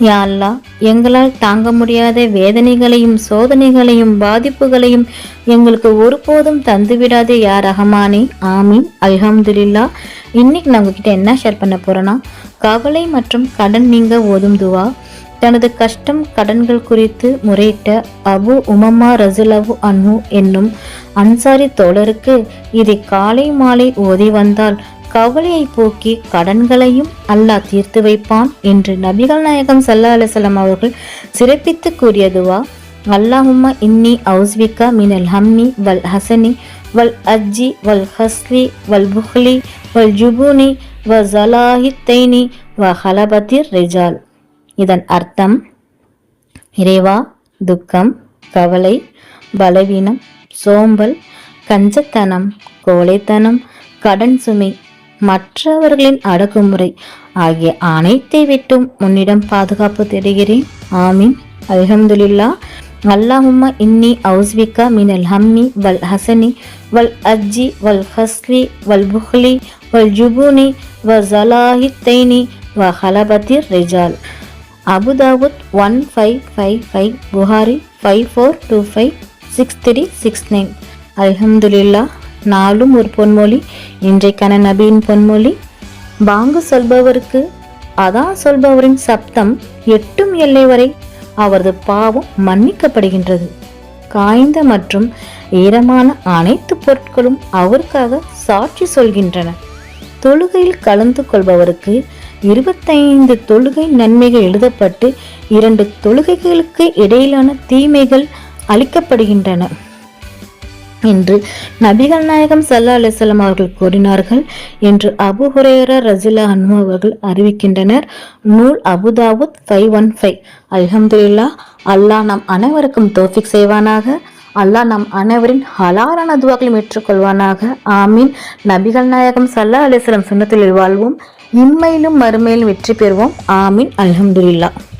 யா எங்களால் தாங்க முடியாத வேதனைகளையும் சோதனைகளையும் பாதிப்புகளையும் எங்களுக்கு ஒருபோதும் தந்துவிடாதே யா ரஹமானே. ஆமீன். அல்ஹம்துலில்லா. இன்னைக்கு நான் உங்ககிட்ட என்ன ஷேர் பண்ண போறேன்னா கவலை மற்றும் கடன் நீங்க ஓதும் துவா. தனது கஷ்டம் கடன்கள் குறித்து முறையிட்ட அபு உமம்மா ரசுலவு அன்னு என்னும் அன்சாரி தோழருக்கு இதை காலை மாலை ஓதி வந்தால் கவலையை போக்கி கடன்களையும் அல்லாஹ் தீர்த்து வைப்பான் என்று நபிகள் நாயகம் சல்லா அலிசல்லாம் அவர்கள் சிறப்பித்து கூறியதுவா? அல்லாஹும்மா இன்னி அவுஸ்விகா மினல் ஹம்மி வல் ஹசனி வல் அஜ்ஜி வல் ஹஸ்லி வல் புஹ்லி வல் ஜுபுனி வ ஜலாஹித்தைனி வ ஹலபதிர் ரிஜால். இதன் அர்த்தம் இறைவா துக்கம் கவலை பலவீனம் சோம்பல் கஞ்சத்தனம் கோழைத்தனம் கடன் சுமை மற்றவர்களின் அடக்குமுறை ஆகிய அனைத்தை விட்டும் உன்னிடம் பாதுகாப்பு தேடுகிறேன். ஆமீன். அல்ஹம்துலில்லா. அல்லாஹும்ம இன்னி அவுஸ்விகா மினல் ஹம்மி வல் ஹசனி வல் அஜ்ஜி வல் ஹஸ்லி வல் புஹ்லி வல் ஜுபுனி வ ஜலாஹித்தைனி வ ஹலபதி ரிஜால். Abu Dawud one five five five Bukhari five four two five six three six nine அல்ஹம்துலில்லா. நாளும் ஒரு பொன்மொழி இன்றைக்கான நபியின் பொன்மொழி. பாங்கு சொல்பவருக்கு அதான் சொல்பவரின் சப்தம் எட்டும் எல்லை வரை அவரது பாவம் மன்னிக்கப்படுகின்றது. காய்ந்த மற்றும் ஈரமான அனைத்து பொருட்களும் அவருக்காக சாட்சி சொல்கின்றன. தொழுகையில் கலந்து கொள்பவருக்கு இருபத்தைந்து தொழுகை நன்மைகள் எழுதப்பட்டு இரண்டு தொழுகைகளுக்கு இடையிலான தீமைகள் அளிக்கப்படுகின்றன. என்று நபிகள் நாயகம் சல்லா அலிசல்லாம் அவர்கள் கூறினார்கள் என்று அபு ஹுரேரா ரஜிலா அன்மு அவர்கள் அறிவிக்கின்றனர். நூல் அபுதாவுத் ஃபைவ் ஒன் ஃபைவ். அல்ஹம்துலில்லா அல்லாஹ் நம் அனைவருக்கும் தோஃபிக் செய்வானாக. அல்லாஹ் நம் அனைவரின் ஹலாரான துவாக்களையும் ஏற்றுக்கொள்வானாக. ஆமீன். நபிகள் நாயகம் சல்லா அலிஸ்லாம் சுண்ணத்தில் வாழ்வோம். இம்மையிலும் மறுமையிலும் வெற்றி பெறுவோம். ஆமீன். அல்ஹம்துல்லா